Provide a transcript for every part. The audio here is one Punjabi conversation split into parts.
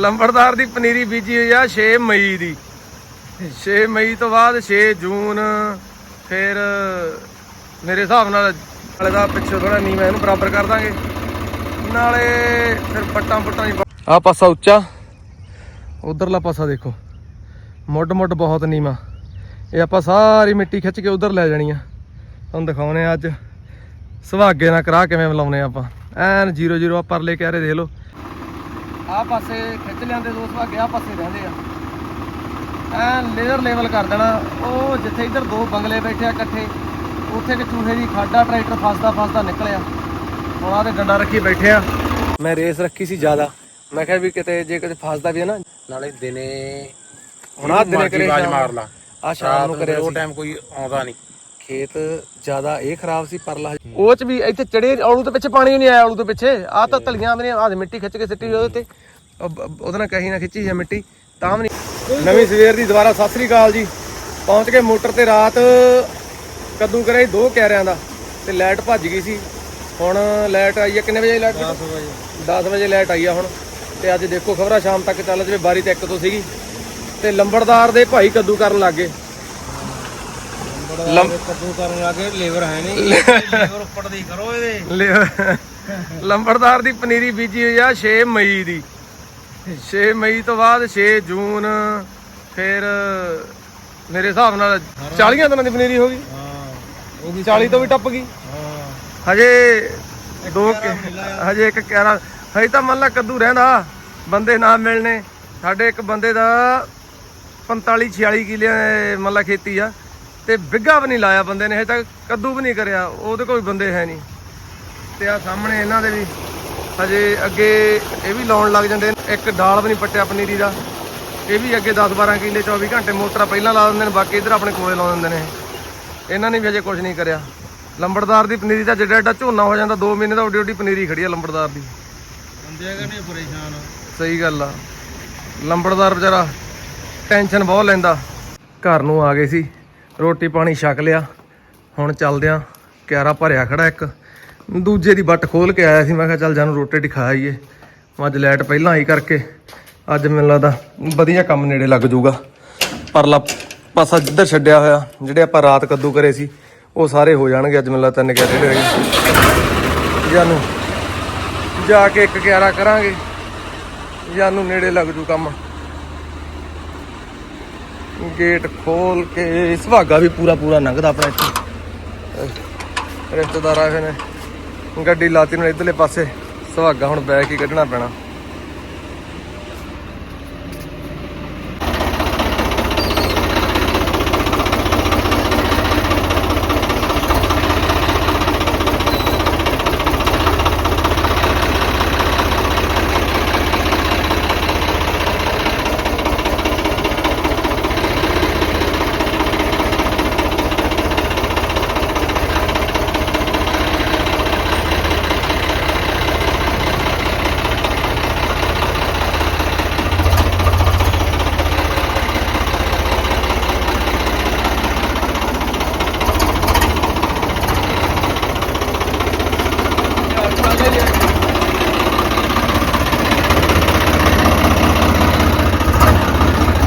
ਲੰਬੜਦਾਰ ਦੀ ਪਨੀਰੀ ਬੀਜੀ ਹੋਈ ਆ 6 ਮਈ ਦੀ। 6 ਮਈ ਤੋਂ ਬਾਅਦ 6 ਜੂਨ, ਫਿਰ ਮੇਰੇ ਹਿਸਾਬ ਨਾਲ ਨਾਲੇ ਦਾ ਪਿੱਛੇ ਥੋੜਾ ਨੀਵਾਂ ਇਹਨੂੰ ਬਰਾਬਰ ਕਰ ਦਾਂਗੇ। ਨਾਲੇ ਫਿਰ ਪੱਟਾਂ ਪੁੱਟਾਂ ਦੀ ਆ ਪਾਸਾ ਉੱਚਾ, ਉਧਰਲਾ ਪਾਸਾ ਦੇਖੋ। ਮੁੱਢ ਮੁੱਢ ਬਹੁਤ ਨੀਵਾਂ। ਇਹ ਆਪਾਂ ਸਾਰੀ ਮਿੱਟੀ ਖਿੱਚ ਕੇ ਉਧਰ ਲੈ ਜਾਣੀ ਆ। ਤੁਹਾਨੂੰ ਦਿਖਾਉਨੇ ਆ ਅੱਜ। ਸੁਹਾਗੇ ਨਾਲ ਕਰਾ ਕਿਵੇਂ ਮਿਲਾਉਨੇ ਆ ਆਪਾਂ। ਐਨ 00 ਆ ਪਰਲੇ ਕਹਿ ਰਹੇ ਦੇਖ ਲਓ। ਆ ਪਾਸੇ ਖਿੱਚ ਲਿਆਂਦੇ ਦੋ ਸੁਹਾਗੇ ਆ ਪਾਸੇ ਰਹਿੰਦੇ ਆ। ਐਨ ਲੇਅਰ ਲੈਵਲ ਕਰ ਦੇਣਾ। ਉਹ ਜਿੱਥੇ ਇੱਧਰ ਦੋ ਬੰਗਲੇ ਬੈਠੇ ਆ ਇਕੱਠੇ ਉੱਥੇ ਕਿ ਚੂਹੇ ਦੀ ਖਾਡਾ ਟਰੈਕਟਰ ਫਸਦਾ ਫਸਦਾ ਨਿਕਲਿਆ। ਹੁਣ ਆ ਤੇ ਡੰਡਾ ਰੱਖੀ ਬੈਠੇ ਆ। ਮੈਂ ਰੇਸ ਰੱਖੀ ਸੀ ਜ਼ਿਆਦਾ। ਮੈਂ ਕਿਹਾ ਵੀ ਕਿਤੇ ਜੇ ਕਿਤੇ ਫਸਦਾ ਵੀ ਹੈ ਨਾ ਨਾਲੇ ਦਿਨੇ ਹੁਣ ਆਹ ਦਿਨੇ ਕਰੇ ਆਵਾਜ਼ ਮਾਰ ਲਾ। ਆ ਸ਼ਾਮ ਨੂੰ ਕਰਿਆ ਉਹ ਟਾਈਮ ਕੋਈ ਆਉਂਦਾ ਨਹੀਂ। ਖੇਤ ਜ਼ਿਆਦਾ ਇਹ ਖਰਾਬ ਸੀ ਪਰਲਾ ਉਹ ਚ ਵੀ ਇੱਥੇ ਚੜੇ ਔਲੂ ਤੋਂ ਪਿੱਛੇ ਪਾਣੀ ਨਹੀਂ ਆਇਆ ਔਲੂ ਤੋਂ ਪਿੱਛੇ। ਆ ਤਾਂ ਤਲੀਆਂ ਵੀ ਆ ਮਿੱਟੀ ਖਿੱਚ ਕੇ ਸਿੱਟੀ ਉਹਦੇ ਤੇ। ਉਹਦੇ ਨਾਲ ਕਹੀ ਨਾ ਖਿੱਚੀ ਜਾਂ ਮਿੱਟੀ ਤਾਂ ਵੀ ਨਹੀਂ। ਨਵੀਂ ਸਵੇਰ ਦੀ ਦੁਬਾਰਾ ਸਤਿ ਸ੍ਰੀ ਅਕਾਲ ਜੀ। ਪਹੁੰਚ ਗਏ ਮੋਟਰ ਤੇ ਰਾਤ ਕੱਦੂ ਕਰਿਆ ਦੋ ਕੈਰਿਆਂ ਦਾ ਤੇ ਲਾਈਟ ਭੱਜ ਗਈ ਸੀ। ਹੁਣ ਲਾਈਟ ਆਈ ਹੈ ਕਿੰਨੇ ਵਜੇ ਲਾਈਟ 10 ਵਜੇ। 10 ਵਜੇ ਲਾਈਟ ਆਈ ਆ ਹੁਣ। ਤੇ ਅੱਜ ਦੇਖੋ ਖਬਰਾਂ ਸ਼ਾਮ ਤੱਕ ਚੱਲ ਜਵੇ ਬਾਰੀ ਤੇ ਇੱਕ ਤੋਂ ਸੀਗੀ। ਤੇ ਲੰਬੜਦਾਰ ਦੇ ਭਾਈ ਕੱਦੂ ਕਰਨ ਲੱਗ। ਕੱਦੂ ਕਰਨ ਲੱਗੇ ਲੇਬਰ ਹੈ ਨਹੀਂ। ਲੇਬਰ ਉੱਪਰ ਦੀ ਕਰੋ ਇਹਦੇ। ਲਿਆ- ਲੰਬੜਦਾਰ ਦੀ ਪਨੀਰੀ ਬੀਜੀ ਹੋਈ ਆ 6 ਮਈ ਦੀ। 6 ਮਈ ਤੋਂ ਬਾਅਦ 6 ਜੂਨ ਫਿਰ ਮੇਰੇ ਹਿਸਾਬ ਨਾਲ 40 ਦਿਨਾਂ ਦੀ ਪਨੀਰੀ ਹੋ ਗਈ। ਹਾਂ। ਉਹ ਵੀ 40 ਤੋਂ ਵੀ ਟੱਪ ਗਈ। ਹਾਂ। ਹਜੇ ਦੋ ਹਜੇ ਇੱਕ ਕਿਆਰਾ ਹਜੇ ਤਾਂ ਮੰਨ ਲਾ ਕੱਦੂ ਰਹਿੰਦਾ। ਬੰਦੇ ਨਾ ਮਿਲਣੇ। ਸਾਡੇ ਇੱਕ ਬੰਦੇ ਦਾ 45 46 ਕਿੱਲੇ ਮੰਨ ਲਾ ਖੇਤੀ ਆ। ਤੇ ਬਿੱਗਾ ਵੀ ਨਹੀਂ ਲਾਇਆ ਬੰਦੇ ਨੇ। ਹਜੇ ਤੱਕ ਕੱਦੂ ਵੀ ਨਹੀਂ ਕਰਿਆ। ਉਹਦੇ ਵੀ ਬੰਦੇ ਹੈ ਨਹੀਂ। ਤੇ ਆ ਸਾਹਮਣੇ ਇਹਨਾਂ ਦੇ ਵੀ ਹਜੇ ਅੱਗੇ ਇਹ ਵੀ ਲਾਉਣ ਲੱਗ ਜਾਂਦੇ ਨੇ। ਇੱਕ ਡਾਲ ਵੀ ਨਹੀਂ ਪੱਟਿਆ ਪਨੀਰੀ ਦਾ। ਇਹ ਵੀ ਅੱਗੇ 10 12 ਕਿੱਲੇ 24 ਘੰਟੇ ਮੋਟਰਾਂ ਪਹਿਲਾਂ ਲਾ ਦਿੰਦੇ ਨੇ ਬਾਕੀ ਇਧਰ ਆਪਣੇ ਕੋਲੇ ਲਾ ਦਿੰਦੇ ਨੇ। ਇਹਨਾਂ ਨੇ ਵੀ ਹਜੇ ਕੁਝ ਨਹੀਂ ਕਰਿਆ। ਲੰਬੜਦਾਰ ਦੀ ਪਨੀਰੀ ਦਾ ਜਿਹੜਾ ਐਡਾ ਝੋਨਾ ਹੋ ਜਾਂਦਾ 2 ਮਹੀਨੇ ਦਾ ਓਡੀ ਓਡੀ ਪਨੀਰੀ ਖੜੀ ਆ ਲੰਬੜਦਾਰ ਦੀ। ਬੰਦੇ ਕਰਨੇ ਪਰੇਸ਼ਾਨ। ਸਹੀ ਗੱਲ ਆ। ਲੰਬੜਦਾਰ ਵਿਚਾਰਾ ਟੈਨਸ਼ਨ ਬਹੁਤ ਲੈਂਦਾ। ਘਰ ਨੂੰ ਆ ਗਏ ਸੀ ਰੋਟੀ ਪਾਣੀ ਛਕ ਲਿਆ। ਹੁਣ ਚੱਲਦੇ ਆ ਕਿਆਰਾ ਭਰਿਆ ਖੜਾ ਇੱਕ। ਦੂਜੇ ਦੀ ਬੱਟ ਖੋਲ ਕੇ ਆਇਆ ਸੀ, ਮੈਂ ਕਿਹਾ ਚੱਲ ਜਾਨੂੰ ਰੋਟੀ ਟੀ ਖਾ ਆਈਏ ਅੱਜ ਲਾਈਟ ਪਹਿਲਾਂ ਆਈ ਕਰਕੇ, ਅੱਜ ਮੈਨੂੰ ਲੱਗਦਾ ਵਧੀਆ ਕੰਮ ਨੇੜੇ ਲੱਗ ਜਾਊਗਾ। ਪਰਲਾ ਪਾਸਾ ਜਿੱਧਰ ਛੱਡਿਆ ਹੋਇਆ, ਜਿਹੜੇ ਆਪਾਂ ਰਾਤ ਕੱਦੂ ਕਰੇ ਸੀ, ਉਹ ਸਾਰੇ ਹੋ ਜਾਣਗੇ, ਅੱਜ ਮੈਨੂੰ ਲੱਗਦਾ ਤਿੰਨ ਕਿਆਰੇ ਰਹਿ ਗਏ ਜਾਨੂੰ ਜਾ ਕੇ ਇੱਕ ਕਿਆਰਾ ਕਰਾਂਗੇ, ਜਾਨੂੰ ਨੇੜੇ ਲੱਗ ਜੂ ਕੰਮ। ਗੇਟ ਖੋਲ ਕੇ, ਸੁਹਾਗਾ ਵੀ ਪੂਰਾ ਪੂਰਾ ਲੰਘਦਾ ਆਪਣਾ ਇੱਥੇ। ਰਿਸ਼ਤੇਦਾਰ ਆਏ ਨੇ। ਗੱਡੀ ਲਾਤੀ ਨੂੰ ਇਧਰਲੇ ਪਾਸੇ ਸੁਹਾਗਾ ਹੁਣ ਬੈਕ ਹੀ ਕੱਢਣਾ ਪੈਣਾ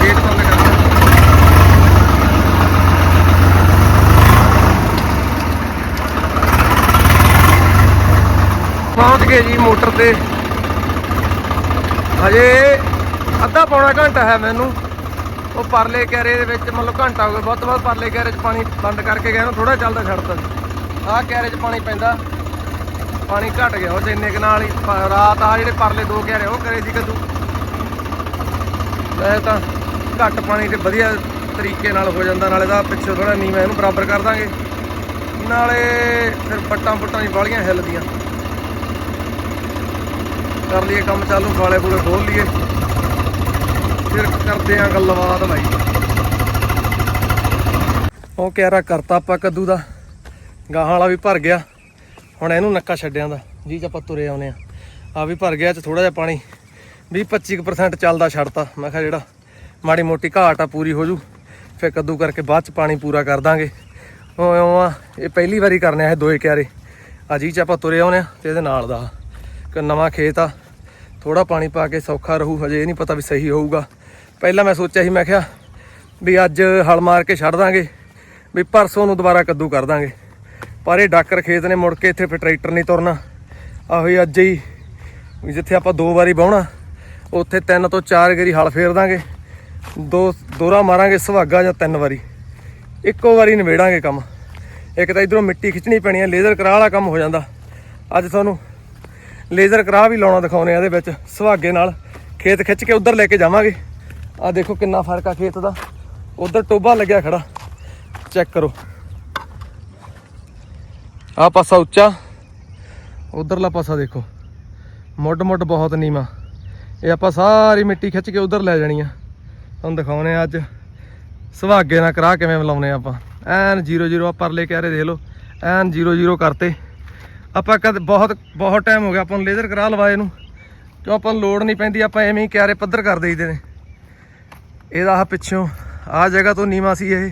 ਗੇਟ ਬੰਦ ਕਰ ਪਹੁੰਚ ਗਏ ਜੀ ਮੋਟਰ ਤੇ। ਹਜੇ ਅੱਧਾ ਪੌਣਾ ਘੰਟਾ ਹੈ ਮੈਨੂੰ। ਉਹ ਪਰਲੇ ਕੈਰੇ ਦੇ ਵਿੱਚ ਮਤਲਬ ਘੰਟਾ ਹੋ ਗਿਆ। ਬਹੁਤ ਤੋਂ ਬਾਅਦ ਪਰਲੇ ਕੈਰੇ 'ਚ ਪਾਣੀ ਬੰਦ ਕਰਕੇ ਗਿਆ ਨੂੰ ਥੋੜਾ ਚੱਲਦਾ ਛੱਡਦਾ ਆਹ ਕੈਰੇ 'ਚ ਪਾਣੀ ਪੈਂਦਾ। ਪਾਣੀ ਘਟ ਗਿਆ। ਉਹ 'ਚ ਇੰਨੇ ਕੁ ਨਾਲ ਹੀ ਰਾਤ ਆ ਜਿਹੜੇ ਪਰਲੇ ਦੋ ਕੈਰੇ ਉਹ ਕਰੇ ਸੀ ਕਦੂ ਵੈਸੇ ਤਾਂ ਘੱਟ ਪਾਣੀ ਤੇ ਵਧੀਆ ਤਰੀਕੇ ਨਾਲ ਹੋ ਜਾਂਦਾ। ਨਾਲੇ ਦਾ ਪਿੱਛੇ ਥੋੜਾ ਨੀਵਾਂ ਇਹਨੂੰ ਬਰਾਬਰ ਕਰ ਦਾਂਗੇ। ਨਾਲੇ ਫਿਰ ਪੱਟਾਂ ਪੁੱਟਾਂ ਦੀ ਵਾਲੀਆਂ ਹਿੱਲਦੀਆਂ। ਕਰ ਲਈਏ ਕੰਮ, ਚਾਲੂ ਖਾਲੇ ਪੂਲੇ ਖੋਲ ਲਈਏ। ਫਿਰ ਕਰਦੇ ਆ ਗੱਲਬਾਤ ਬਾਈ। ਉਹ ਕਿਆਰਾ ਕਰਤਾ ਆਪਾਂ ਕੱਦੂ ਦਾ। ਗਾਹਾਂ ਵਾਲਾ ਵੀ ਭਰ ਗਿਆ। ਹੁਣ ਇਹਨੂੰ ਨੱਕਾ ਛੱਡਿਆਂ ਦਾ, ਜੀ ਚ ਆਪਾਂ ਤੁਰੇ ਆਉਨੇ ਆ। ਆ ਵੀ ਭਰ ਗਿਆ ਚ ਥੋੜਾ ਜਿਹਾ ਪਾਣੀ। 20 25% ਚੱਲਦਾ ਛੱਡਤਾ। ਮੈਂ ਕਿਹਾ ਜਿਹੜਾ ਮਾੜੀ ਮੋਟੀ ਘਾਟ ਆ ਪੂਰੀ ਹੋ ਜੂ, ਫਿਰ ਕੱਦੂ ਕਰਕੇ ਬਾਅਦ ਚ ਪਾਣੀ ਪੂਰਾ ਕਰ ਦਾਂਗੇ। ਉਹ ਇਉਂ ਆ, ਇਹ ਪਹਿਲੀ ਵਾਰੀ ਕਰਨੇ ਆ ਇਹ ਦੋਏ ਕਿਆਰੇ। ਆ ਜੀ ਚ ਆਪਾਂ ਤੁਰੇ ਆਉਨੇ ਆ ਤੇ ਇਹਦੇ ਨਾਲ ਦਾ। ਇੱਕ ਨਵਾਂ ਖੇਤ ਆ। ਥੋੜਾ ਪਾਣੀ ਪਾ ਕੇ ਸੌਖਾ ਰਹੂ, ਹਜੇ ਇਹ ਨਹੀਂ ਪਤਾ ਵੀ ਸਹੀ ਹੋਊਗਾ। ਪਹਿਲਾਂ ਮੈਂ ਸੋਚਿਆ ਸੀ, ਮੈਂ ਕਿਹਾ ਵੀ ਅੱਜ ਹਲ ਮਾਰ ਕੇ ਛੱਡ ਦਾਂਗੇ, ਵੀ ਪਰਸੋਂ ਨੂੰ ਦੁਬਾਰਾ ਕੱਦੂ ਕਰ ਦਾਂਗੇ। ਪਰ ਇਹ ਡਾਕਰ ਖੇਤ ਨੇ ਮੁੜ ਕੇ ਇੱਥੇ ਫਿਰ ਟਰੈਕਟਰ ਨਹੀਂ ਤੁਰਨਾ। ਆਹੋ ਹੀ ਅੱਜ ਹੀ ਜਿੱਥੇ ਆਪਾਂ ਦੋ ਵਾਰੀ ਬਾਉਣਾ ਉੱਥੇ ਤਿੰਨ ਤੋਂ ਚਾਰ ਗੇਰੀ ਹਲ ਫੇਰ ਦਾਂਗੇ। ਦੋ, ਦੋਰਾ ਮਾਰਾਂਗੇ ਸੁਹਾਗਾ ਜਾਂ ਤਿੰਨ ਵਾਰੀ। ਇੱਕੋ ਵਾਰੀ ਨਿਬੇੜਾਂਗੇ ਕੰਮ। ਇੱਕ ਤਾਂ ਇਧਰੋਂ ਮਿੱਟੀ ਖਿੱਚਣੀ ਪੈਣੀ ਹੈ, ਲੇਜ਼ਰ ਕਰਾ ਵਾਲਾ ਕੰਮ ਹੋ ਜਾਂਦਾ। ਅੱਜ ਤੁਹਾਨੂੰ ਲੇਜ਼ਰ ਕਰਾ ਵੀ ਲਾਉਣਾ ਦਿਖਾਉਣੇ ਆ ਇਹਦੇ ਵਿੱਚ, ਸੁਹਾਗੇ ਨਾਲ। ਖੇਤ ਖਿੱਚ ਕੇ ਉਧਰ ਲੈ ਕੇ ਜਾਵਾਂਗੇ। ਆ ਦੇਖੋ ਕਿੰਨਾ ਫ਼ਰਕ ਆ ਖੇਤ ਦਾ। ਉਧਰ ਟੋਬਾ ਲੱਗਿਆ ਖੜਾ। ਚੈੱਕ ਕਰੋ। ਆ ਪਾਸਾ ਉੱਚਾ। ਉਧਰਲਾ ਪਾਸਾ ਦੇਖੋ। ਮੁੱਢ ਮੁੱਢ ਬਹੁਤ ਨੀਵਾ। ਇਹ ਆਪਾਂ ਸਾਰੀ ਮਿੱਟੀ ਖਿੱਚ ਕੇ ਉਧਰ ਲੈ ਜਾਣੀ ਆ। ਤੁਹਾਨੂੰ ਦਿਖਾਉਣੇ ਆ ਅੱਜ। ਸੁਹਾਗੇ ਨਾਲ ਕਰਾ ਕਿਵੇਂ ਮਿਲਾਉਨੇ ਆ ਆਪਾਂ। ਐਨ 00 ਆ ਪਰਲੇ ਕਹਿ ਰਹੇ ਦੇਖ ਲਓ। ਐਨ 00 ਕਰਤੇ। ਆਪਾਂ ਕਦ ਬਹੁਤ ਬਹੁਤ ਟਾਈਮ ਹੋ ਗਿਆ, ਆਪਾਂ ਨੂੰ ਲੇਜ਼ਰ ਕਰਾ ਲਵਾਏ ਨੂੰ ਕਿਉਂ ਆਪਾਂ ਨੂੰ ਲੋੜ ਨਹੀਂ ਪੈਂਦੀ, ਆਪਾਂ ਐਵੇਂ ਹੀ ਕਿਆਰੇ ਪੱਧਰ ਕਰ ਦੇਈਦੇ ਨੇ। ਇਹਦਾ ਆ ਪਿੱਛੋਂ ਆ ਜਗ੍ਹਾ ਤੋਂ ਨੀਵਾ ਸੀ ਇਹ,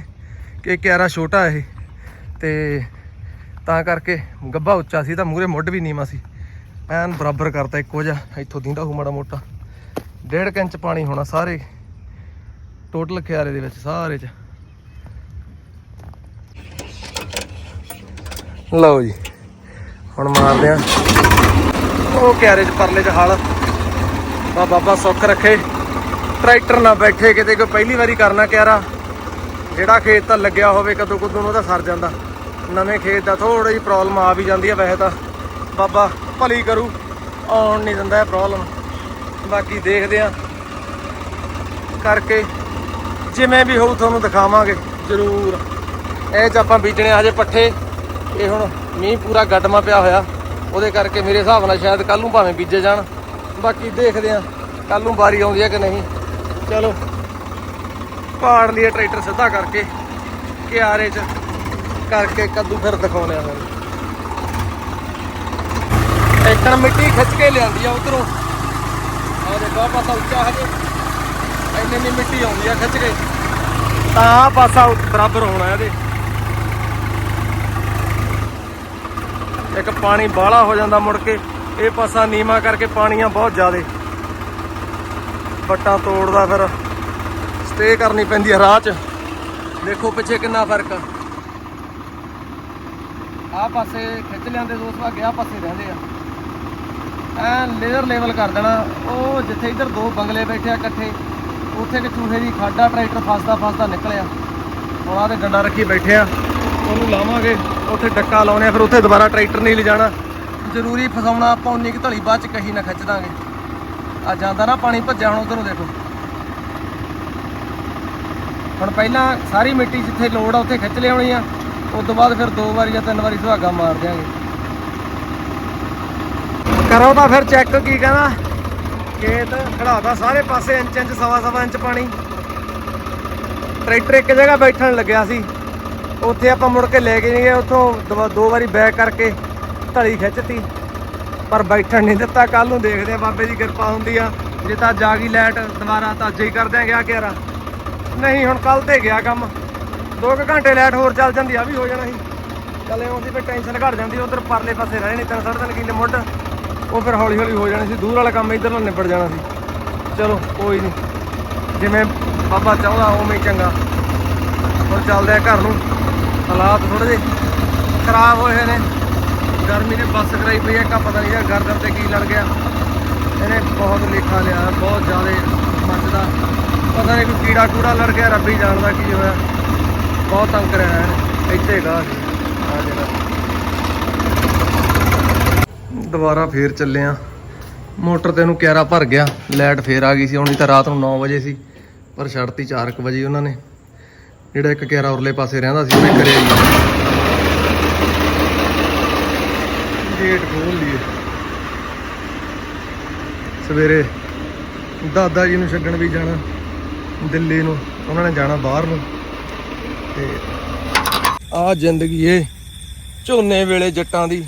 ਕਿ ਕਿਆਰਾ ਛੋਟਾ ਇਹ। ਤੇ ਤਾਂ ਕਰਕੇ ਗੱਭਾ ਉੱਚਾ ਸੀ ਤਾਂ ਮੂਰੇ ਮੁੱਢ ਵੀ ਨੀਵਾ ਸੀ। ਐਨ ਬਰਾਬਰ ਕਰਤਾ ਇੱਕੋ ਜਿਹਾ, ਇੱਥੋਂ ਦਿੰਦਾ ਹੂ ਮਾੜਾ ਮੋਟਾ। ਡੇਢ ਕੁ ਇੰਚ ਪਾਣੀ ਹੋਣਾ ਸਾਰੇ ਟੋਟਲ ਕਿਆਰੇ ਦੇ ਵਿੱਚ, ਸਾਰੇ ਚ। ਲਓ ਜੀ। ਹੁਣ ਮਾਰਦੇ ਆ। ਉਹ ਕਿਆਰੇ ਚ ਪਰਲੇ ਚ ਹਲ। ਬਾ ਬਾਬਾ ਸੁੱਖ ਰੱਖੇ। ਟਰੈਕਟਰ ਨਾ ਬੈਠੇ, ਕਿਤੇ ਕੋਈ ਪਹਿਲੀ ਵਾਰੀ ਕਰਨਾ ਕਿਆਰਾ। ਜਿਹੜਾ ਖੇਤ ਤਾਂ ਲੱਗਿਆ ਹੋਵੇ, ਕਦੋਂ ਕਦੋਂ ਉਹਦਾ ਸਰ ਜਾਂਦਾ। ਨਵੇਂ ਖੇਤ ਦਾ ਥੋੜੀ ਜਿਹੀ ਪ੍ਰੋਬਲਮ ਆ ਵੀ ਜਾਂਦੀ ਹੈ ਵੈਸੇ ਤਾਂ। ਬਾਬਾ ਭਲੀ ਕਰੂ, ਆਉਣ ਨਹੀਂ ਦਿੰਦਾ ਪ੍ਰੋਬਲਮ ਬਾਕੀ ਦੇਖਦੇ ਆ। ਕਰਕੇ ਜਿਵੇਂ ਵੀ ਹੋਊ ਤੁਹਾਨੂੰ ਦਿਖਾਵਾਂਗੇ, ਜ਼ਰੂਰ। ਇਹ ਚ ਆਪਾਂ ਬੀਜਣੇ ਹਜੇ ਪੱਠੇ। ਇਹ ਹੁਣ ਮੀਂਹ ਪੂਰਾ ਗੱਡਮਾ ਪਿਆ ਹੋਇਆ। ਉਹਦੇ ਕਰਕੇ ਮੇਰੇ ਹਿਸਾਬ ਨਾਲ ਸ਼ਾਇਦ ਕੱਲ ਨੂੰ ਭਾਵੇਂ ਬੀਜੇ ਜਾਣ। ਬਾਕੀ ਦੇਖਦੇ ਆ ਕੱਲ ਨੂੰ ਵਾਰੀ ਆਉਂਦੀ ਹੈ ਕਿ ਨਹੀਂ। ਚਲੋ, ਪਾੜ ਲਿਆ ਟਰੈਕਟਰ ਸਿੱਧਾ ਕਰਕੇ, ਕਿਆਰੇ ਚ ਕਰਕੇ ਕੱਦੂ ਫਿਰ ਦਿਖਾਉਣੇ ਆ ਤੁਹਾਨੂੰ। ਇੱਕਣ ਮਿੱਟੀ ਖਿੱਚ ਕੇ ਲਿਆਂਦੀ ਆ ਉਧਰੋਂ। ਆ ਦੇ ਪਾਸਾ ਉੱਚਾ ਹਜੇ। ਇੰਨੀ ਇੰਨੀ ਮਿੱਟੀ ਆਉਂਦੀ ਆ ਖਿੱਚ ਕੇ। ਤਾਂ ਪਾਸਾ ਬਰਾਬਰ ਹੋਣਾ ਇਹਦੇ। ਇੱਕ ਪਾਣੀ ਬਾਹਲਾ ਹੋ ਜਾਂਦਾ ਮੁੜ ਕੇ, ਇਹ ਪਾਸਾ ਨੀਵਾ ਕਰਕੇ ਪਾਣੀਆਂ ਬਹੁਤ ਜ਼ਿਆਦੇ। ਬੱਟਾਂ ਤੋੜਦਾ ਫਿਰ ਸਟੇ ਕਰਨੀ ਪੈਂਦੀ ਹੈ ਰਾਹ 'ਚ। ਦੇਖੋ ਪਿੱਛੇ ਕਿੰਨਾ ਫ਼ਰਕ ਆ। ਆਹ ਪਾਸੇ ਖਿੱਚ ਲਿਆਂਦੇ ਦੋਸਤ ਸੁਹਾਗੇ ਆਹ ਪਾਸੇ ਰਹਿੰਦੇ ਆ। ਐਨ ਲੇਅਰ ਲੈਵਲ ਕਰ ਦੇਣਾ, ਉਹ ਜਿੱਥੇ ਇੱਧਰ ਦੋ ਬੰਗਲੇ ਬੈਠੇ ਆ ਇਕੱਠੇ, ਉੱਥੇ ਕਿ ਚੂਹੇ ਦੀ ਖਾਡਾ ਟਰੈਕਟਰ ਫਸਦਾ ਫਸਦਾ ਨਿਕਲਿਆ। ਹੁਣ ਆਹ ਤੇ ਡੰਡਾ ਰੱਖੀ ਬੈਠੇ ਆ। ਉਹਨੂੰ ਲਾਵਾਂਗੇ, ਉੱਥੇ ਡੱਕਾ ਲਾਉਣੇ ਆ ਫਿਰ ਉੱਥੇ ਦੁਬਾਰਾ ਟਰੈਕਟਰ ਨਹੀਂ ਲਿਜਾਣਾ। ਜ਼ਰੂਰੀ ਫਸਾਉਣਾ ਆਪਾਂ ਉਨੀ ਕੁ ਧਲੀ ਬਾਅਦ ਚ ਕਹੀ ਨਾ ਖਿੱਚ ਦਾਂਗੇ। ਆ ਜਾਂਦਾ ਨਾ ਪਾਣੀ ਭੱਜਿਆ ਹੁਣ ਉਧਰੋਂ ਦੇਖੋ। ਹੁਣ ਪਹਿਲਾਂ ਸਾਰੀ ਮਿੱਟੀ ਜਿੱਥੇ ਲੋੜ ਆ ਉੱਥੇ ਖਿੱਚ ਲਿਆਉਣੀ ਆ, ਉਸ ਤੋਂ ਬਾਅਦ ਫਿਰ ਦੋ ਵਾਰੀ ਜਾਂ ਤਿੰਨ ਵਾਰੀ ਸੁਹਾਗਾ ਮਾਰ ਦਿਆਂਗੇ। ਕਰੋ ਤਾਂ ਫਿਰ ਚੈੱਕ ਕੀ ਕਹਿੰਦਾ, ਖੇਤ ਖੜਾਦਾ ਸਾਰੇ ਪਾਸੇ ਇੰਚ ਇੰਚ, ਸਵਾ ਸਵਾ ਇੰਚ ਪਾਣੀ। ਟਰੈਕਟਰ ਇੱਕ ਜਗ੍ਹਾ ਬੈਠਣ ਲੱਗਿਆ ਸੀ। ਉੱਥੇ ਆਪਾਂ ਮੁੜ ਕੇ ਲੈ ਕੇ ਨਹੀਂ ਗਏ, ਉੱਥੋਂ ਦਵਾ- ਦੋ ਵਾਰੀ ਬੈਕ ਕਰਕੇ ਢਲੀ ਖਿੱਚਤੀ। ਪਰ ਬੈਠਣ ਨਹੀਂ ਦਿੱਤਾ ਕੱਲ ਨੂੰ ਦੇਖਦੇ ਆ ਬਾਬੇ ਦੀ ਕਿਰਪਾ ਹੁੰਦੀ ਆ। ਜੇ ਤਾਂ ਜਾ ਗਈ ਲੈਟ ਦੁਬਾਰਾ ਤਾਂ ਅੱਜ ਹੀ ਕਰ ਦਿਆਂਗੇ ਆ ਕਿਹੜਾ ਨਹੀਂ, ਹੁਣ ਕੱਲ ਤੇ ਗਿਆ ਕੰਮ। 2 ਘੰਟੇ ਲੈਟ ਹੋਰ ਚੱਲ ਜਾਂਦੀ, ਆ ਵੀ ਹੋ ਜਾਣਾ ਸੀ। ਚੱਲੇ ਆਉਂਦੀ ਫਿਰ ਟੈਨਸ਼ਨ ਘਟ ਜਾਂਦੀ, ਉਧਰ ਪਰਲੇ ਪਾਸੇ ਰਹਿ ਨਹੀਂ ਤਿੰਨ ਸਾਢੇ ਤਿੰਨ ਕਿੱਲੇ ਮੁੱਢ। ਉਹ ਫਿਰ ਹੌਲੀ ਹੌਲੀ ਹੋ ਜਾਣੀ ਸੀ, ਦੂਰ ਵਾਲਾ ਕੰਮ ਇੱਧਰ ਨਾਲ ਨਿਬੜ ਜਾਣਾ ਸੀ। ਚਲੋ, ਕੋਈ ਨਹੀਂ। ਜਿਵੇਂ ਬਾਬਾ ਚਾਹੁੰਦਾ, ਉਵੇਂ ਹੀ ਚੰਗਾ। ਹੁਣ ਚੱਲਦੇ ਆ ਘਰ ਨੂੰ। ਹਾਲਾਤ ਥੋੜੇ ਜਿਹੇ ਖਰਾਬ ਹੋਏ ਨੇ। ਗਰਮੀ ਨੇ ਬੱਸ ਕਰਾਈ ਪਈ ਹੈ ਕਾ ਪਤਾ ਨਹੀਂ ਯਾਰ ਗਰਦਨ ਤੇ ਕੀ ਲੜ ਗਿਆ। ਇਹਨੇ ਬਹੁਤ ਲੇਖਾ ਲਿਆ, ਬਹੁਤ ਜ਼ਿਆਦਾ ਮੱਚਦਾ। ਪਤਾ ਨਹੀਂ ਕੋਈ ਕੀੜਾ ਕੂੜਾ ਲੜ ਗਿਆ, ਰੱਬੀ ਜਾਣਦਾ ਕੀ ਹੋਇਆ। ਬਹੁਤ ਤੰਗ ਕਰਿਆ ਹੈ ਇੱਥੇ ਗਾ। ਆ ਜਿਹੜਾ। ਦੁਬਾਰਾ ਫੇਰ ਚੱਲੇ ਆ। ਮੋਟਰ ਤੇ ਨੂੰ ਕਿਆਰਾ ਭਰ ਗਿਆ, ਲਾਈਟ ਫੇਰ ਆ ਗਈ ਸੀ, ਹੁਣੀ ਤਾਂ ਰਾਤ ਨੂੰ 9 ਵਜੇ ਸੀ, ਪਰ ਛੱਡਤੀ 4:00 ਵਜੇ ਉਹਨਾਂ ਨੇ। ਜਿਹੜਾ ਇੱਕ ਕਿਆਰਾ ਉਰਲੇ ਪਾਸੇ ਰਹਿੰਦਾ ਸੀ ਉਹਨੇ ਕਰਿਆ ਹੀ ਗੇਟ ਖੋਲ ਲਈਏ। ਸਵੇਰੇ ਦਾਦਾ ਜੀ ਨੂੰ ਛੱਡਣ ਵੀ ਜਾਣਾ, ਦਿੱਲੀ ਨੂੰ, ਉਹਨਾਂ ਨੇ ਜਾਣਾ ਬਾਹਰ ਨੂੰ। ਤੇ ਆ ਜ਼ਿੰਦਗੀ ਏ, ਝੋਨੇ ਵੇਲੇ ਜੱਟਾਂ ਦੀ।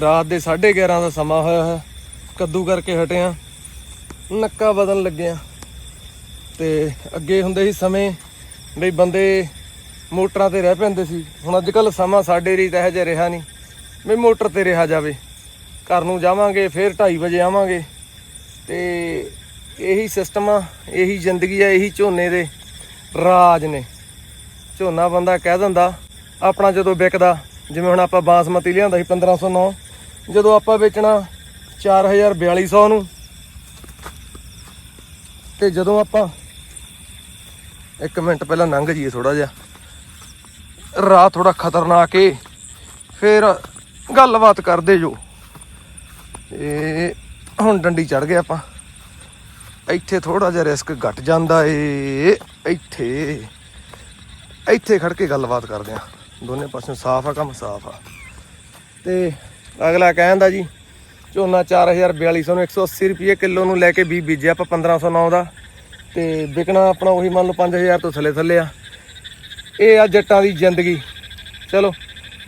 ਰਾਤ ਦੇ 11:30 ਦਾ ਸਮਾਂ ਹੋਇਆ ਹੈ, ਕੱਦੂ ਕਰਕੇ ਹਟਿਆ ਨੱਕਾ ਬਦਨ ਲੱਗਿਆ। ਤੇ ਅੱਗੇ ਹੁੰਦੇ ਸੀ ਸਮੇਂ ਬਈ ਬੰਦੇ ਮੋਟਰਾਂ ਤੇ ਰਹਿ ਪੈਂਦੇ ਸੀ। ਹੁਣ ਅੱਜ ਕੱਲ ਸਮਾਂ ਸਾਡੇ ਰੀ ਤਾਂ ਇਹੋ ਜਿਹਾ ਰਿਹਾ ਨਹੀਂ। ਵੀ ਮੋਟਰ ਤੇ ਰਿਹਾ ਜਾਵੇ। ਘਰ ਨੂੰ ਜਾਵਾਂਗੇ, ਫਿਰ 2:30 ਵਜੇ ਆਵਾਂਗੇ। ਤੇ ਇਹੀ ਸਿਸਟਮ ਆ, ਇਹੀ ਜ਼ਿੰਦਗੀ ਆ, ਇਹੀ ਝੋਨੇ ਦੇ ਰਾਜ ਨੇ। ਝੋਨਾ ਬੰਦਾ ਕਹਿ ਦਿੰਦਾ, ਆਪਣਾ ਜਦੋਂ ਵਿਕਦਾ, ਜਿਵੇਂ ਹੁਣ ਆਪਾਂ ਬਾਸਮਤੀ ਲਿਆਂਦਾ ਸੀ 1509 ਜਦੋਂ ਆਪਾਂ ਵੇਚਣਾ 4400 ਨੂੰ। ਤੇ ਜਦੋਂ ਆਪਾਂ ਇੱਕ ਮਿੰਟ ਪਹਿਲਾਂ ਲੰਘ ਜੀਏ ਥੋੜਾ ਜਿਹਾ। ਰਾਹ ਥੋੜਾ ਖਤਰਨਾਕ ਏ। ਫਿਰ ਗੱਲਬਾਤ ਕਰਦੇ ਜੋ। ਇਹ ਹੁਣ ਡੰਡੀ ਚੜ ਗਏ ਆਪਾਂ। ਇੱਥੇ ਥੋੜਾ ਜਿਹਾ ਰਿਸਕ ਘਟ ਜਾਂਦਾ ਏ। ਇੱਥੇ ਇੱਥੇ ਖੜ ਕੇ ਗੱਲਬਾਤ ਕਰਦੇ ਆ। ਦੋਨੇ ਪਾਸੇ ਸਾਫ਼ ਆ, ਕੰਮ ਸਾਫ਼ ਆ। ਤੇ ਅਗਲਾ ਕਹਿੰਦਾ ਜੀ, ਝੋਨਾ 4400 ਨੂੰ 180 ਰੁਪਏ ਕਿਲੋ ਨੂੰ ਲੈ ਕੇ ਵੀ ਬੀਜਿਆ ਆਪਾਂ 1509 ਦਾ। ਤੇ ਵਿਕਣਾ ਆਪਣਾ ਉਹੀ ਮੰਨ ਲਓ 5000 ਤੋਂ ਥੱਲੇ ਥੱਲੇ ਆ। ਇਹ ਆ ਜੱਟਾਂ ਦੀ ਜ਼ਿੰਦਗੀ। ਚਲੋ,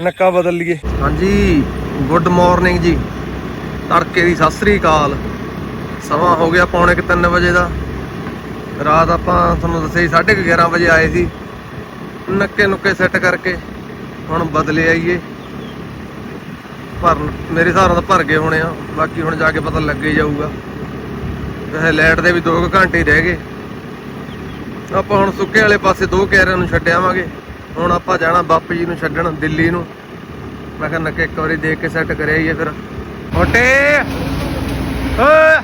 ਨੱਕਾ ਬਦਲ ਲਈਏ। ਹਾਂਜੀ, ਗੁੱਡ ਮਾਰਨਿੰਗ ਜੀ। ਤੜਕੇ ਦੀ ਸਤਿ ਸ੍ਰੀ ਅਕਾਲ। ਸਮਾਂ ਹੋ ਗਿਆ ਪੌਣੇ ਕੁ 3 ਵਜੇ ਦਾ। ਰਾਤ ਆਪਾਂ ਤੁਹਾਨੂੰ ਦੱਸਿਆ ਸੀ 11:30 ਵਜੇ ਆਏ ਸੀ। ਨੱਕੇ ਨੁੱਕੇ ਸੈੱਟ ਕਰਕੇ ਹੁਣ ਬਦਲੇ ਆਈਏ। ਭਰ ਮੇਰੇ ਹਿਸਾਬ ਨਾਲ ਭਰ ਗਏ ਹੋਣੇ ਆ। ਬਾਕੀ ਹੁਣ ਜਾ ਕੇ ਪਤਾ ਲੱਗੇ ਜਾਊਗਾ। ਵੈਸੇ ਲਾਈਟ ਦੇ ਵੀ 2 ਘੰਟੇ ਰਹਿ ਗਏ। ਆਪਾਂ ਹੁਣ ਸੁੱਕੇ ਵਾਲੇ ਪਾਸੇ ਦੋ ਕੈਰਿਆਂ ਨੂੰ ਛੱਡ ਆਵਾਂਗੇ। ਹੁਣ ਆਪਾਂ ਜਾਣਾ ਬਾਪੂ ਜੀ ਨੂੰ ਛੱਡਣ, ਦਿੱਲੀ ਨੂੰ। ਮੈਂ ਕਿਹਾ ਨੱਕੇ ਇੱਕ ਵਾਰੀ ਦੇਖ ਕੇ ਸੈੱਟ ਕਰਿਆ ਹੀ ਫਿਰ। ਓਟੇ ਓਏ!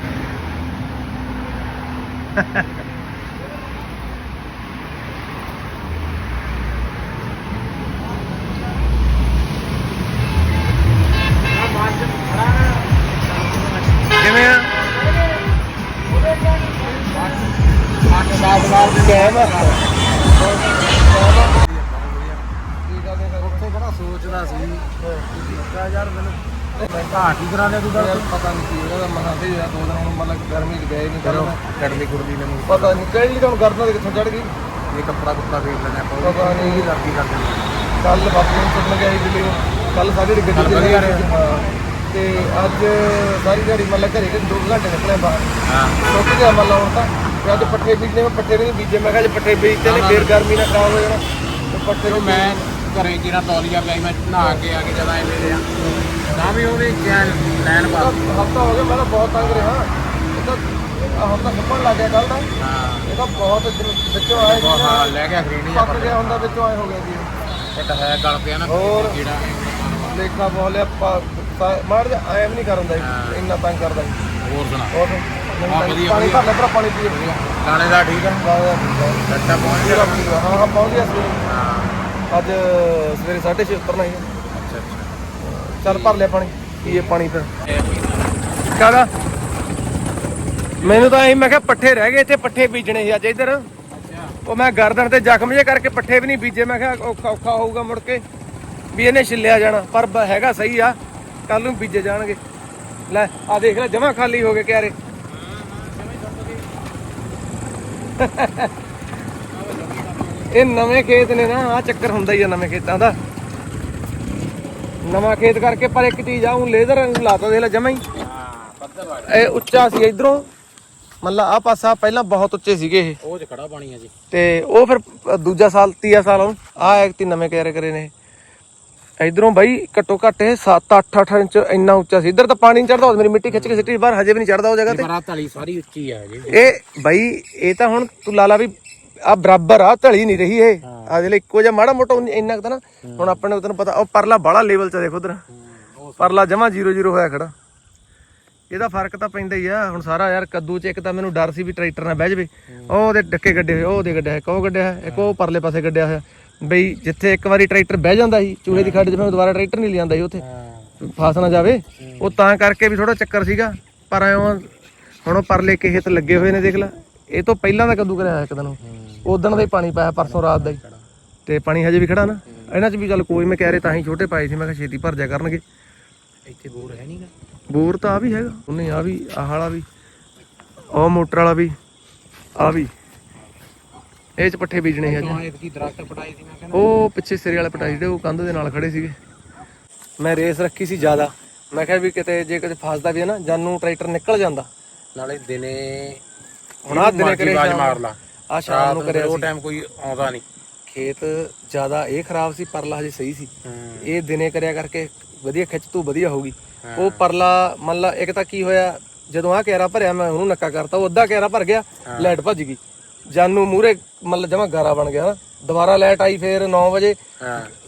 ਘਾਟ ਹੀ ਕਰਾ ਦੇ ਤੂੰ ਯਾਰ ਪਤਾ ਨਹੀਂ ਕੀ ਉਹਦਾ ਮਨਾ ਤੇ ਯਾਰ ਦੋ ਦਿਨ ਹੁਣ ਮਤਲਬ ਗਰਮੀ ਚ ਗਏ ਨਹੀਂ ਚਲੋ ਕਰੋ ਕੱਢਲੀ ਕੁੜਲੀ ਮੈਨੂੰ ਪਤਾ ਨਹੀਂ ਕਿਹੜੀ ਤੁਹਾਨੂੰ ਦੇ ਕਿੱਥੋਂ ਚੜ ਗਈ? ਇਹ ਕੱਪੜਾ ਕੁੱਪੜਾ ਵੇਚ ਲੈਣਾ ਆਪਾਂ ਪਤਾ ਨਹੀਂ। ਇਹ ਲੱਗੀ ਲੱਗੀ ਕੱਲ ਬਾਪੂ ਨੂੰ ਛੱਡਣ ਗਿਆ ਸੀ ਦਿੱਲੀ ਨੂੰ। ਕੱਲ ਸਾਰੀ ਗੱਡੀ ਕੱਲ੍ਹ ਚ ਵਧੀਆ ਰਹੇ। ਰਿਹਾ। ਹਾਂ। ਤੇ ਅੱਜ ਸਾਰੀ ਦਿਹਾੜੀ ਮਤਲਬ ਘਰੇ ਕਿ 2 ਘੰਟੇ ਨਿਕਲੇ ਬਾਹਰ। ਹਾਂ। ਸੁੱਕ ਗਿਆ ਮਤਲਬ ਹੁਣ ਤਾਂ। ਤੇ ਅੱਜ ਪੱਠੇ ਬੀਜਨੇ ਮੈਂ ਪੱਠੇ ਨਹੀਂ ਬੀਜੇ। ਮੈਂ ਕਿਹਾ ਜੇ ਪੱਠੇ ਬੀਜਤੇ ਨੇ ਫੇਰ ਗਰਮੀ ਨਾਲ ਖਰਾਬ ਹੋ ਜਾਣਾ। ਤੇ ਪੱਠੇ ਨੂੰ ਮੈਂ ਘਰੇ ਜਿਹੜਾ ਤੌਲੀਆ ਪਿਆ ਸੀ, ਮੈਂ ਨਹਾ ਕੇ ਆ ਕੇ ਜਦ ਆਏ ਮੇਰੇ ਆ। ਤਾਂ ਵੀ ਉਹਦੇ ਕਿਆ ਲੈਣ ਪਾ ਹਫਤਾ ਹੋ ਗਿਆ ਮੈਂ ਤਾਂ ਬਹੁਤ ਤੰਗ ਰਿਹਾ। ਇਹ ਤਾਂ ਹਫਤਾ ਸੁੱਕਣ ਲੱਗ ਗਿਆ ਕੱਲ ਦਾ। ਹਾਂ। ਇਹ ਤਾਂ ਬਹੁਤ ਵਿੱਚੋਂ ਆਏ ਬਹੁਤ ਸੀ ਹਾਂ ਲੈ ਕੇ ਖਰੀਣੀ ਪੱਕ ਗਿਆ ਹੁੰਦਾ ਵਿੱਚੋਂ ਆਏ ਹੋ ਗਿਆ ਜੀ ਇੱਕ ਹੈ ਗਲ ਪਿਆ ਨਾ ਹੋਰ? ਜਿਹੜਾ ਲੇਖਾ ਬੋਲਿਆ ਮਾਰ ਜਾ ਆਇਆ ਵੀ ਨਹੀਂ ਕਰਦਾ ਹਾਂ। ਇੰਨਾ ਤੰਗ ਕਰਦਾ ਜੀ। ਹੋਰ ਸੁਣਾ। ਹੋਰ? ਹਾਂ, ਵਧੀਆ, ਪਾਣੀ ਵਧੀਆ। ਭਰ ਲੈ ਭਰਾ ਪਾਣੀ ਪੀਏ ਗਾਣੇ ਦਾ ਠੀਕ ਆ? ਰੱਟਾ ਪਹੁੰਚ ਗਿਆ। ਹਾਂ ਹਾਂ ਪਹੁੰਚ ਗਿਆ। ਸਵੇਰੇ ਹਾਂ ਅੱਜ ਸਵੇਰੇ 6:30 ਉਤਰਨਾ ਹੈ ਅੱਛਾ ਅੱਛਾ। ਚੱਲ ਭਰ ਲਿਆ ਪਾਣੀ ਪੀਏ ਪਾਣੀ ਫਿਰ। ਕਾਹਦਾ? ਮੈਨੂੰ ਤਾਂ ਇਹ ਮੈਂ ਕਿਹਾ ਪੱਠੇ ਰਹਿ ਗਏ ਇੱਥੇ ਪੱਠੇ ਬੀਜਣੇ ਸੀ ਅੱਜ ਇੱਧਰ। ਉਹ ਮੈਂ ਗਰਦਨ ਤੇ ਜ਼ਖਮ ਜੇ ਕਰਕੇ ਪੱਠੇ ਵੀ ਨਹੀਂ ਬੀਜੇ ਮੈਂ ਕਿਹਾ ਔਖਾ ਔਖਾ ਹੋਊਗਾ ਮੁੜ ਕੇ। ਵੀ ਇਹਨੇ ਛਿੱਲਿਆ ਜਾਣਾ ਪਰ ਹੈਗਾ ਸਹੀ ਆ। ਕੱਲ ਨੂੰ ਬੀਜੇ ਜਾਣਗੇ। ਲੈ ਆ ਦੇਖ ਲੈ ਜਮਾ ਖਾਲੀ ਹੋ ਗਏ ਕਿਆਰੇ। ਇਹ ਨਵੇਂ ਖੇਤ ਨੇ ਨਾ ਆ ਚੱਕਰ ਹੁੰਦਾ ਹੀ ਆ ਨਵੇਂ ਖੇਤਾਂ ਦਾ। ਨਵਾਂ ਖੇਤ ਕਰਕੇ ਪਰ ਇੱਕ ਚੀਜ਼ ਆ ਉਹ ਲੇਜ਼ਰ ਲਾਤਾ ਦੇਖ ਲੈ ਜਮਾ ਹੀ। ਹਾਂ ਵਾਲੀ ਇਹ ਉੱਚਾ ਸੀ ਇਧਰੋਂ। ਮਤਲਬ ਆ ਪਾਸਾ ਪਹਿਲਾਂ ਬਹੁਤ ਉੱਚੇ ਸੀਗੇ ਇਹ। ਉਹ ਚ ਖੜਾ ਪਾਣੀ ਆ ਜੀ। ਤੇ ਉਹ ਫਿਰ ਦੂਜਾ ਸਾਲ ਤੀਆ ਸਾਲ ਉਹ ਆ ਇੱਕ ਤੀ ਨਵੇਂ ਕਿਆਰੇ ਕਰੇ ਨੇ ਇਧਰੋਂ ਬਾਈ ਘੱਟੋ ਘੱਟ ਇਹ 7 8 8 ਇੰਚ ਇੰਨਾ ਉੱਚਾ ਸੀ। ਇਧਰ ਤਾਂ ਪਾਣੀ ਨਹੀਂ ਚੜਦਾ ਮੇਰੀ ਮਿੱਟੀ ਖਿੱਚ ਕੇ ਸਿੱਟੀ ਬਾਹਰ ਹਜੇ ਵੀ ਨਹੀਂ ਚੜਦਾ ਉਹ ਜਗ੍ਹਾ ਤੇ। ਆ ਧਲੀ ਸਾਰੀ ਉੱਚੀ ਆ ਜੀ। ਇਹ ਬਾਈ ਇਹ ਤਾਂ ਹੁਣ ਤੂੰ ਲਾ ਲਾ ਵੀ ਆ ਬਰਾਬਰ ਆ ਢਲੀ ਨਹੀਂ ਰਹੀ ਇਹ। ਆ ਜਿਹੜੇ ਇੱਕੋ ਜਿਹਾ ਮਾੜਾ ਮੋਟਾ ਇੰਨਾ ਕੁ ਤਾਂ ਨਾ ਹੁਣ ਆਪਣੇ ਨੂੰ ਤੈਨੂੰ ਪਤਾ ਉਹ ਪਰਲਾ ਬਾਹਲਾ ਲੈਵਲ ਚ ਦੇਖੋ ਉਧਰ। ਪਰਲਾ ਜਮਾ 0 0 ਹੋਇਆ ਖੜਾ। ਇਹਦਾ ਫ਼ਰਕ ਤਾਂ ਪੈਂਦਾ ਹੀ ਆ। ਹੁਣ ਸਾਰਾ ਯਾਰ ਕੱਦੂ ਚ ਇੱਕ ਤਾਂ ਮੈਨੂੰ ਡਰ ਸੀ ਵੀ ਟਰੈਕਟਰ ਨਾਲ ਬਹਿ ਜਵੇ। ਉਹ ਉਹਦੇ ਡੱਕੇ ਗੱਡੇ ਹੋਏ ਉਹ ਉਹਦੇ ਗੱਡਿਆ ਇੱਕ ਉਹ ਗੱਡਿਆ ਹੋਇਆ, ਇੱਕ ਉਹ ਪਰਲੇ ਪਾਸੇ ਗੱਡਿਆ ਹੋਇਆ। ਬਈ ਜਿੱਥੇ ਇੱਕ ਵਾਰੀ ਟਰੈਕਟਰ ਬਹਿ ਜਾਂਦਾ ਸੀ ਚੂਹੇ ਦੀ ਖੱਡ 'ਚ ਫਿਰ ਦੁਬਾਰਾ ਟਰੈਕਟਰ ਨਹੀਂ ਲਿਆਂਦਾ ਸੀ ਉੱਥੇ। ਹਾਂ। ਫਸ ਨਾ ਜਾਵੇ। ਉਹ ਤਾਂ ਕਰਕੇ ਵੀ ਥੋੜਾ ਚੱਕਰ ਸੀਗਾ ਪਰ ਐਂ ਹੁਣ ਉਹ ਪਰਲੇ ਕਿਸੇ ਤੇ ਲੱਗੇ ਹੋਏ ਨੇ ਦੇਖ ਲੈ। ਇਹ ਤੋਂ ਪਹਿਲਾਂ ਦਾ ਕੱਦੂ ਕਰਿਆ ਇੱਕ ਦਿਨ। ਉਦੋਂ ਦਾ ਹੀ ਪਾਣੀ ਪਾਇਆ ਪਰਸੋਂ ਰਾਤ ਦਾ ਹੀ। ਤੇ ਪਾਣੀ ਹਜੇ ਵੀ ਖੜਾ ਨਾ। ਇਹਨਾਂ 'ਚ ਵੀ ਚੱਲ ਕੋਈ ਮੈਂ ਕਹਿ ਰਿਹਾ ਤਾਂ ਹੀ ਛੋਟੇ ਪਾਏ ਸੀ ਮੈਂ ਕਿਹਾ ਛੇਤੀ ਭਰ ਜਾ ਕਰਨਗੇ। ਇੱਥੇ ਬੋਰ ਹੈ ਨਹੀਂਗਾ ਬੋਰ ਤਾਂ ਆ ਵੀ ਹੈਗਾ। ਉਹਨੇ ਆ ਵੀ ਆਹ ਵਾਲਾ ਵੀ ਉਹ ਮੋਟਰ ਵਾਲਾ ਵੀ ਆ ਵੀ। ਇਹ ਚ ਪੱਠੇ ਬੀਜਣੇ ਅੱਜ। ਕਿਉਂ ਇਤਕੀ ਦਰਖਤ ਪਟਾਈ ਸੀ ਮੈਂ ਕਹਿੰਦਾ। ਉਹ ਪਿੱਛੇ ਸਿਰੇ ਵਾਲੇ ਪਟਾਈ ਜਿਹੜੇ ਉਹ ਕੰਧ ਦੇ ਨਾਲ ਖੜੇ ਸੀਗੇ। ਮੈਂ ਰੇਸ ਰੱਖੀ ਸੀ ਜ਼ਿਆਦਾ। ਮੈਂ ਕਿਹਾ ਵੀ ਕਿਤੇ ਜੇ ਕਿਤੇ ਫਸਦਾ ਵੀ ਹੈ ਨਾ ਜਾਨੂੰ ਟਰੈਕਟਰ ਨਿਕਲ ਜਾਂਦਾ। ਨਾਲੇ ਦਿਨੇ ਹੁਣ ਆਹ ਦਿਨੇ ਕਰੇ ਆਵਾਜ਼ ਮਾਰ ਲਾ। ਆ ਸ਼ਾਮ ਨੂੰ ਕਰਿਆ ਉਹ ਟਾਈਮ ਕੋਈ ਆਉਂਦਾ ਨਹੀਂ। ਖੇਤ ਜ਼ਿਆਦਾ ਇਹ ਖਰਾਬ ਸੀ ਪਰਲਾ ਹਜੇ ਸਹੀ ਸੀ। ਇਹ ਦਿਨੇ ਕਰਿਆ ਕਰਕੇ ਵਧੀਆ ਖਿੱਚ ਤੂੰ ਵਧੀਆ ਹੋਊਗੀ ਉਹ ਪਰਲਾ ਮੰਨ ਲਾ ਇੱਕ ਤਾਂ ਕੀ ਹੋਇਆ ਜਦੋਂ ਆ ਕੈਰਾ ਭਰਿਆ ਮੈਂ ਉਹਨੂੰ ਨੱਕਾ ਕਰਤਾ ਉਹ ਅੱਧਾ ਕੈਰਾ ਭਰ ਗਿਆ ਲਾਈਟ ਭੱਜ ਗਈ। ਜਾਨੂ ਮੂਰੇ ਮਤਲਬ ਜਮਾ ਗਾਰਾ ਬਣ ਗਿਆ ਨਾ। ਦੁਬਾਰਾ ਲਾਈਟ ਆਈ ਫੇਰ 9 ਵਜੇ।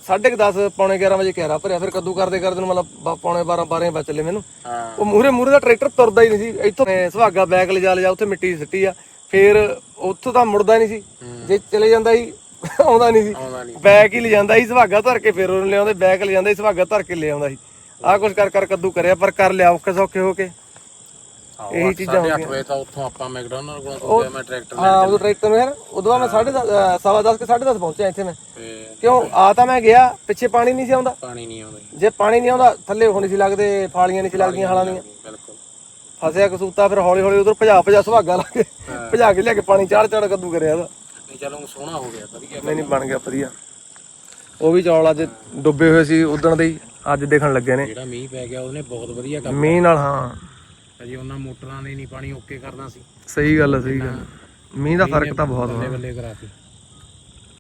10:30 ਪੌਣੇ 11 ਵਜੇ ਕੈਰਾ ਭਰਿਆ ਫਿਰ ਕੱਦੂ ਕਰਦੇ ਕਰਦੇ ਨੂੰ ਮਤਲਬ ਬ- ਪੌਣੇ 12 12 ਵਜੇ ਚੱਲੇ ਮੈਨੂੰ। ਹਾਂ। ਉਹ ਮੂਰੇ ਮੂਰੇ ਦਾ ਟਰੈਕਟਰ ਤੁਰਦਾ ਹੀ ਨਹੀਂ ਸੀ। ਇੱਥੋਂ ਮੈਂ ਸੁਹਾਗਾ ਬੈਗ ਲਿਜਾ ਲਿਜਾ ਉੱਥੇ ਮਿੱਟੀ ਸਿੱਟੀ ਆ। ਫਿਰ ਉੱਥੋਂ ਤਾਂ ਮੁੜਦਾ ਨਹੀਂ ਸੀ। ਜੇ ਚਲੇ ਜਾਂਦਾ ਸੀ ਆਉਂਦਾ ਨਹੀਂ ਸੀ। ਆਉਂਦਾ ਨਹੀਂ। ਬੈਗ ਹੀ ਲਿਜਾਂਦਾ ਸੀ ਸੁਹਾਗਾ ਧਰ ਕੇ ਫਿਰ ਉਹਨੂੰ ਲਿਆਉਂਦੇ ਬੈਗ ਲਿਜਾਂਦਾ ਸੀ ਸੁਹਾਗਾ ਧਰ ਕੇ ਲੈ ਆਉਂਦਾ ਸੀ। ਆਹ ਕੁਛ ਕਰ ਕਰ ਕੱਦੂ ਕਰਿਆ ਪਰ ਕਰ ਲਿਆ ਔਖੇ ਸੌਖੇ ਹੋ ਕੇ। ਇਹੀ ਚੀਜ਼ਾਂ 8 ਵਜੇ ਤਾਂ ਉੱਥੋਂ ਆਪਾਂ ਮੈਕਡੋਨਲਡ ਕੋਲ ਤੋਂ ਗਿਆ ਮੈਂ ਟਰੈਕਟਰ ਹਾਂ ਉਹ ਟਰੈਕਟਰ ਨੂੰ ਯਾਰ ਉਦੋਂ ਬਾਅਦ ਮੈਂ 10:30 ਸਵਾ 10 ਕੇ 10:30 ਪਹੁੰਚਿਆ ਇੱਥੇ ਮੈਂ। ਤੇ ਕਿਉਂ? ਆ ਤਾਂ ਮੈਂ ਗਿਆ ਪਿੱਛੇ ਪਾਣੀ ਨਹੀਂ ਸੀ ਆਉਂਦਾ। ਪਾਣੀ ਨਹੀਂ ਆਉਂਦਾ ਜੀ। ਪਾਣੀ ਨਹੀਂ ਆਉਂਦਾ ਥੱਲੇ ਹੋਣੀ ਸੀ ਲੱਗਦੇ ਫਾਲੀਆਂ ਨਹੀਂ ਸੀ ਲੱਗਦੀਆਂ ਹਾਲਾਂ ਦੀਆਂ। ਬਿਲਕੁਲ। ਫਸਿਆ ਕਸੂਤਾ ਫਿਰ ਹੌਲੀ ਹੌਲੀ ਉਧਰ ਭਜਾ ਭਜਾ ਸੁਹਾਗਾ ਲਾ ਕੇ ਭਜਾ ਕੇ ਲਿਆ ਕੇ ਪਾਣੀ ਚਾੜ ਚਾੜ ਕੱਦੂ ਕਰਿਆ ਉਹਦਾ। ਨਹੀਂ ਚਲੋ ਸੋਹਣਾ ਹੋ ਗਿਆ ਵਧੀਆ ਨਹੀਂ ਨਹੀਂ ਬਣ ਗਿਆ ਵਧੀਆ। ਉਹ ਵੀ ਚੌਲ ਅੱਜ ਡੁੱਬੇ ਹੋਏ ਸੀ ਉਦਣ ਦੇ ਹੀ ਅੱਜ ਦੇਖਣ ਲੱਗੇ ਨੇ। ਜਿਹੜਾ ਮੀਂਹ ਪੈ ਗਿਆ ਉਹਨੇ ਬਹੁਤ ਵਧੀਆ ਕੰਮ ਮੀਂਹ ਨਾਲ ਹਾਂ। ਅਜੇ ਉਹਨਾਂ ਮੋਟਰਾਂ ਨੇ ਨਹੀਂ ਪਾਣੀ ਓਕੇ ਕਰਨਾ ਸੀ। ਸਹੀ ਗੱਲ ਹੈ ਸਹੀ ਗੱਲ ਹੈ। ਮੀਂਹ ਦਾ ਫ਼ਰਕ ਤਾਂ ਬਹੁਤ ਬੱਲੇ ਵਾ ਬੱਲੇ ਕਰਾਤੀ।